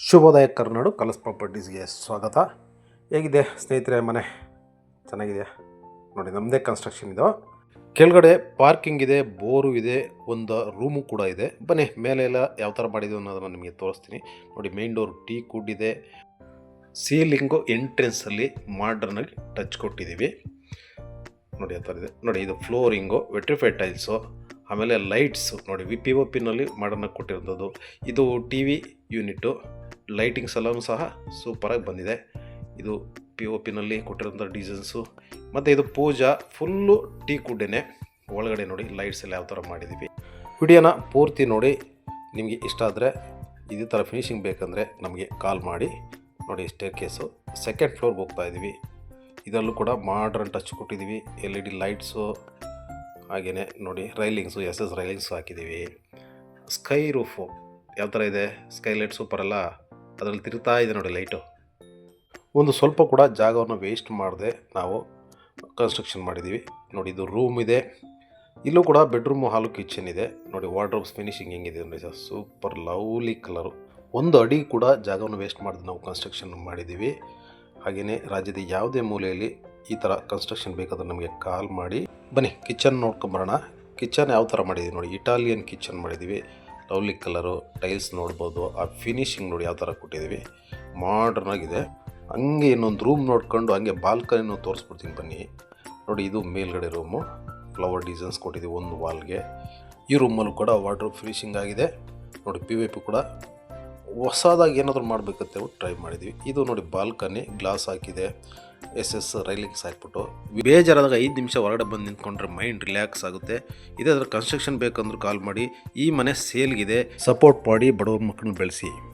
ಶುಭೋದಯ ಕರ್ನಾಡು ಕಲಸ್ ಪ್ರಾಪರ್ಟೀಸ್ಗೆ ಸ್ವಾಗತ. ಹೇಗಿದೆ ಸ್ನೇಹಿತರೆ ಮನೆ? ಚೆನ್ನಾಗಿದೆಯಾ? ನೋಡಿ ನಮ್ಮದೇ ಕನ್ಸ್ಟ್ರಕ್ಷನ್ ಇದು. ಕೆಳಗಡೆ ಪಾರ್ಕಿಂಗ್ ಇದೆ, ಬೋರು ಇದೆ, ಒಂದು ರೂಮು ಕೂಡ ಇದೆ. ಬನ್ನಿ ಮೇಲೆ ಎಲ್ಲ ಯಾವ ಥರ ಮಾಡಿದ್ದು ಅನ್ನೋದನ್ನು ನಿಮಗೆ ತೋರಿಸ್ತೀನಿ. ನೋಡಿ ಮೇನ್ ಡೋರ್ ಟೀ ಕುಡ್ ಇದೆ. ಸೀಲಿಂಗು ಎಂಟ್ರೆನ್ಸಲ್ಲಿ ಮಾಡ್ರನ್ನಾಗಿ ಟಚ್ ಕೊಟ್ಟಿದ್ದೀವಿ. ನೋಡಿ ಆ ಥರ ಇದೆ. ನೋಡಿ ಇದು ಫ್ಲೋರಿಂಗು, ವೆಟ್ರಿಫೈಡ್ ಟೈಲ್ಸು, ಆಮೇಲೆ ಲೈಟ್ಸು. ನೋಡಿ ವಿ ಪಿ ಒ ಪಿನಲ್ಲಿ ಮಾಡರ್ನಾಗಿ ಕೊಟ್ಟಿರೋದು ಇದು ಟಿ ವಿ ಯೂನಿಟ್ಟು ಲೈಟಿಂಗ್ಸ್ ಎಲ್ಲನೂ ಸಹ ಸೂಪರಾಗಿ ಬಂದಿದೆ. ಇದು ಪಿ ಒ ಪಿನಲ್ಲಿ ಕೊಟ್ಟಿರೋಂಥ ಡಿಸೈನ್ಸು ಮತ್ತು ಇದು ಪೂಜಾ ಫುಲ್ಲು ಟೀ ಕುಡ್ಡೇನೆ. ಒಳಗಡೆ ನೋಡಿ ಲೈಟ್ಸ್ ಎಲ್ಲ ಯಾವ ಥರ ಮಾಡಿದ್ದೀವಿ ವಿಡಿಯೋನ ಪೂರ್ತಿ ನೋಡಿ. ನಿಮಗೆ ಇಷ್ಟ ಆದರೆ ಇದೇ ಥರ ಫಿನಿಶಿಂಗ್ ಬೇಕಂದರೆ ನಮಗೆ ಕಾಲ್ ಮಾಡಿ. ನೋಡಿ ಸ್ಟೇರ್ ಕೇಸು ಸೆಕೆಂಡ್ ಫ್ಲೋರ್ಗೆ ಹೋಗ್ತಾ ಇದ್ದೀವಿ ಇದರಲ್ಲೂ ಕೂಡ ಮಾಡ್ರನ್ ಟಚ್ ಕೊಟ್ಟಿದ್ದೀವಿ ಎಲ್ ಇ ಡಿ ಲೈಟ್ಸು ಹಾಗೆಯೇ ನೋಡಿ ರೈಲಿಂಗ್ಸು ಎಸ್ ಎಸ್ ರೈಲಿಂಗ್ಸು ಹಾಕಿದ್ದೀವಿ ಸ್ಕೈ ರೂಫು ಯಾವ ಥರ ಇದೆ? ಸ್ಕೈ ಲೈಟ್ ಸೂಪರ್ ಅಲ್ಲ? ಅದರಲ್ಲಿ ತಿರುತ್ತಾ ಇದೆ ನೋಡಿ ಲೈಟು. ಒಂದು ಸ್ವಲ್ಪ ಕೂಡ ಜಾಗವನ್ನು ವೇಸ್ಟ್ ಮಾಡದೆ ನಾವು ಕನ್ಸ್ಟ್ರಕ್ಷನ್ ಮಾಡಿದ್ದೀವಿ. ನೋಡಿ ಇದು ರೂಮ್ ಇದೆ. ಇಲ್ಲೂ ಕೂಡ ಬೆಡ್ರೂಮು, ಹಾಲು, ಕಿಚನ್ ಇದೆ. ನೋಡಿ ವಾರ್ಡ್ರೋಬ್ಸ್ ಫಿನಿಶಿಂಗ್ ಹೆಂಗಿದೆ ನೋಡಿ ಸರ್. Super lovely colour. ಒಂದು ಅಡಿ ಕೂಡ ಜಾಗವನ್ನು ವೇಸ್ಟ್ ಮಾಡಿದೆ ನಾವು ಕನ್ಸ್ಟ್ರಕ್ಷನ್ ಮಾಡಿದ್ದೀವಿ. ಹಾಗೆಯೇ ರಾಜ್ಯದ ಯಾವುದೇ ಮೂಲೆಯಲ್ಲಿ ಈ ಥರ ಕನ್ಸ್ಟ್ರಕ್ಷನ್ ಬೇಕಾದ್ರೆ ನಮಗೆ ಕಾಲ್ ಮಾಡಿ. ಬನ್ನಿ, ಕಿಚನ್ ನೋಡ್ಕೊಂಬರೋಣ. ಕಿಚನ್ ಯಾವ ಥರ ಮಾಡಿದ್ದೀವಿ ನೋಡಿ, ಇಟಾಲಿಯನ್ ಕಿಚನ್ ಮಾಡಿದ್ದೀವಿ. ಲವ್ಲಿ ಕಲರು, ಟೈಲ್ಸ್ ನೋಡ್ಬೋದು. ಆ ಫಿನಿಶಿಂಗ್ ನೋಡಿ ಯಾವ ಥರ ಕೊಟ್ಟಿದ್ದೀವಿ. ಮಾಡ್ರನ್ ಆಗಿದೆ. ಹಂಗೆ ಇನ್ನೊಂದು ರೂಮ್ ನೋಡ್ಕೊಂಡು ಹಂಗೆ ಬಾಲ್ಕನಿನೂ ತೋರಿಸ್ಬಿಡ್ತೀನಿ ಬನ್ನಿ. ನೋಡಿ ಇದು ಮೇಲ್ಗಡೆ ರೂಮು ಫ್ಲವರ್ ಡಿಸೈನ್ಸ್ ಕೊಟ್ಟಿದ್ದೀವಿ ಒಂದು ವಾಲ್ಗೆ ಈ ರೂಮಲ್ಲೂ ಕೂಡ ವಾರ್ಡ್ರೋಬ್ ಫಿನಿಶಿಂಗ್ ಆಗಿದೆ. ನೋಡಿ ಪಿ ವಿ ಪಿ ಕೂಡ. ಹೊಸದಾಗಿ ಏನಾದರೂ ಮಾಡಬೇಕಂತ ಟ್ರೈ ಮಾಡಿದ್ವಿ ಇದು ನೋಡಿ ಬಾಲ್ಕನಿ ಗ್ಲಾಸ್ ಹಾಕಿದೆ. ಎಸ್ ಎಸ್ ರೈಲಿಂಗ್ಸ್ ಹಾಕ್ಬಿಟ್ಟು ಬೇಜಾರಾದಾಗ ಐದು ನಿಮಿಷ ಹೊರಗಡೆ ಬಂದು ನಿಂತ್ಕೊಂಡ್ರೆ ಮೈಂಡ್ ರಿಲ್ಯಾಕ್ಸ್ ಆಗುತ್ತೆ. ಇದೇ ಕನ್ಸ್ಟ್ರಕ್ಷನ್ ಬೇಕಂದ್ರೂ ಕಾಲ್ ಮಾಡಿ, ಈ ಮನೆ ಸೇಲ್ಗಿದೆ, ಸಪೋರ್ಟ್ ಮಾಡಿ ಬಡವ್ರ ಮಕ್ಕಳನ್ನ ಬೆಳೆಸಿ.